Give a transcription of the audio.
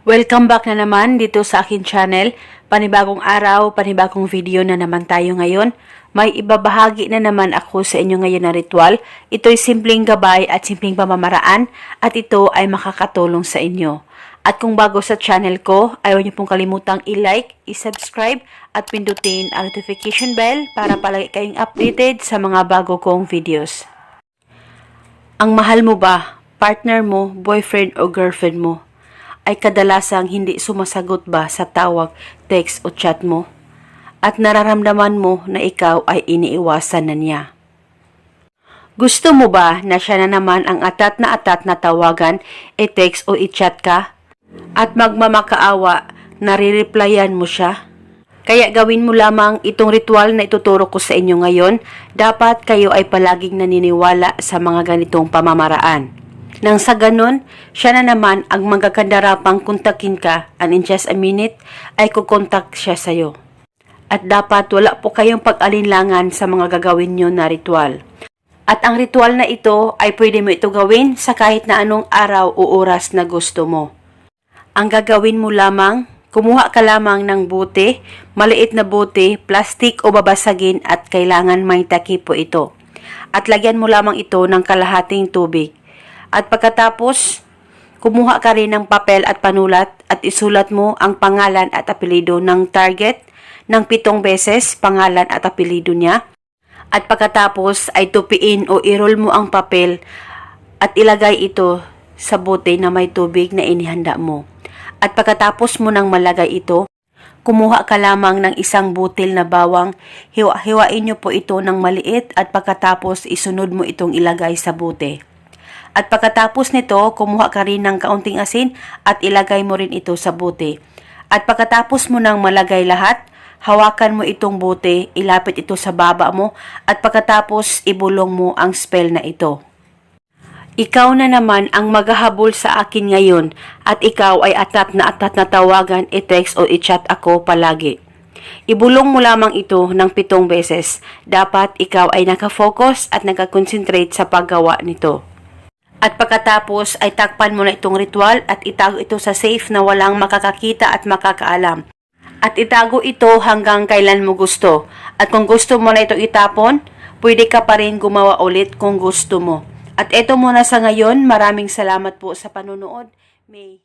Welcome back na naman dito sa akin channel. Panibagong araw, panibagong video na naman tayo ngayon. May ibabahagi na naman ako sa inyo ngayon na ritual. Ito'y simpleng gabay at simpleng pamamaraan at ito ay makakatulong sa inyo. At kung bago sa channel ko, ayaw niyo pong kalimutang i-like, i-subscribe at pindutin ang notification bell para palagi kayong updated sa mga bago kong videos. Ang mahal mo ba, partner mo, boyfriend o girlfriend mo, ay kadalasang hindi sumasagot ba sa tawag, text o chat mo? At nararamdaman mo na ikaw ay iniiwasan na niya. Gusto mo ba na siya na naman ang atat na atat na tawagan, i-text o i-chat ka? At magmamakaawa, nare-replyan mo siya? Kaya gawin mo lamang itong ritual na ituturo ko sa inyo ngayon. Dapat kayo ay palaging naniniwala sa mga ganitong pamamaraan. Nang sa ganun, siya na naman ang magkakandarapang kontakin ka and in just a minute ay kukontak siya sa'yo. At dapat wala po kayong pag-alinlangan sa mga gagawin nyo na ritual. At ang ritual na ito ay pwede mo ito gawin sa kahit na anong araw o oras na gusto mo. Ang gagawin mo lamang, kumuha ka lamang ng bote, maliit na bote, plastic o babasagin at kailangan may takip po ito. At lagyan mo lamang ito ng kalahating tubig. At pagkatapos, kumuha ka rin ng papel at panulat at isulat mo ang pangalan at apelido ng target ng pitong beses pangalan at apelido niya. At pagkatapos ay tupiin o irol mo ang papel at ilagay ito sa bote na may tubig na inihanda mo. At pagkatapos mo nang malagay ito, kumuha ka lamang ng isang butil na bawang, hiwa hiwain niyo po ito ng maliit at pagkatapos isunod mo itong ilagay sa bote. At pagkatapos nito, kumuha ka rin ng kaunting asin at ilagay mo rin ito sa bote. At pagkatapos mo nang malagay lahat, hawakan mo itong bote, ilapit ito sa baba mo at pagkatapos ibulong mo ang spell na ito. Ikaw na naman ang maghahabol sa akin ngayon at ikaw ay atat na atat na tawagan, i-text o i-chat ako palagi. Ibulong mo lamang ito ng pitong beses. Dapat ikaw ay nakafocus at nakakonsentrate sa paggawa nito. At pagkatapos ay takpan mo na itong ritual at itago ito sa safe na walang makakakita at makakaalam. At itago ito hanggang kailan mo gusto. At kung gusto mo na ito itapon, pwede ka pa rin gumawa ulit kung gusto mo. At ito muna sa ngayon, maraming salamat po sa panonood. May